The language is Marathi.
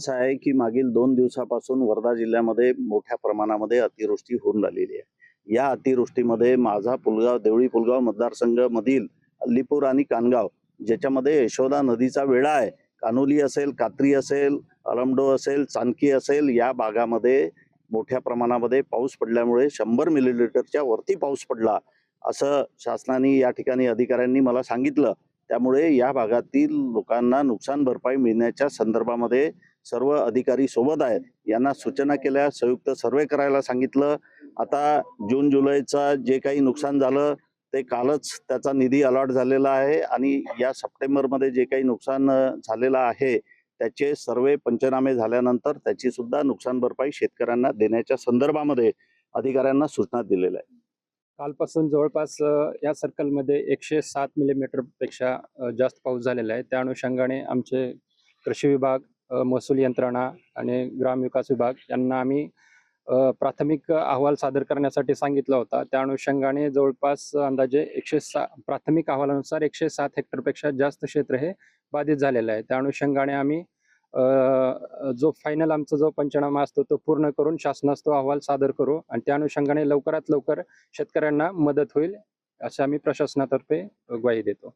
असं आहे की मागील दोन दिवसापासून वर्धा जिल्ह्यामध्ये मोठ्या प्रमाणामध्ये अतिवृष्टी होऊन राहिलेली आहे. या अतिवृष्टीमध्ये माझा पुलगाव देवळी पुलगाव मतदारसंघामधील अल्लीपूर आणि कानगाव ज्याच्यामध्ये यशोदा नदीचा वेढा आहे. कानोली असेल कात्री असेल अलमडो असेल चांदकी असेल या भागामध्ये मोठ्या प्रमाणामध्ये पाऊस पडल्यामुळे शंभर मिलीलीटरच्या वरती पाऊस पडला असं शासनाने या ठिकाणी अधिकाऱ्यांनी मला सांगितलं. त्यामुळे या भागातील लोकांना नुकसान भरपाई मिळण्याच्या संदर्भामध्ये सर्व अधिकारी सोबत आहेत. यांना सूचना केल्या संयुक्त सर्वे करायला सांगितलं. आता जून जुलैचा जे काही नुकसान झालं ते कालच त्याचा निधी अलॉट झालेला आहे आणि या सप्टेंबरमध्ये जे काही नुकसान झालेलं आहे त्याचे सर्वे पंचनामे झाल्यानंतर त्याची सुद्धा नुकसान भरपाई शेतकऱ्यांना देण्याच्या संदर्भामध्ये अधिकाऱ्यांना सूचना दिलेल्या आहेत. कालपासून जवळपास या सर्कलमध्ये एकशे सात मिलीमीटरपेक्षा जास्त पाऊस झालेला आहे. त्या अनुषंगाने आमचे कृषी विभाग महसूल यंत्रणा आणि ग्रामविकास विभाग यांना आम्ही प्राथमिक अहवाल सादर करण्यासाठी सांगितला होता. त्या अनुषंगाने जवळपास अंदाजे एकशे सा प्राथमिक अहवालानुसार एकशे सात हेक्टरपेक्षा जास्त क्षेत्र हे बाधित झालेलं आहे. त्या अनुषंगाने आम्ही जो फायनल आमचा जो पंचनामा असतो तो पूर्ण करून शासनास तो अहवाल सादर करू आणि त्या अनुषंगाने लवकरात लवकर शेतकऱ्यांना मदत होईल असं आम्ही प्रशासनातर्फे ग्वाही देतो.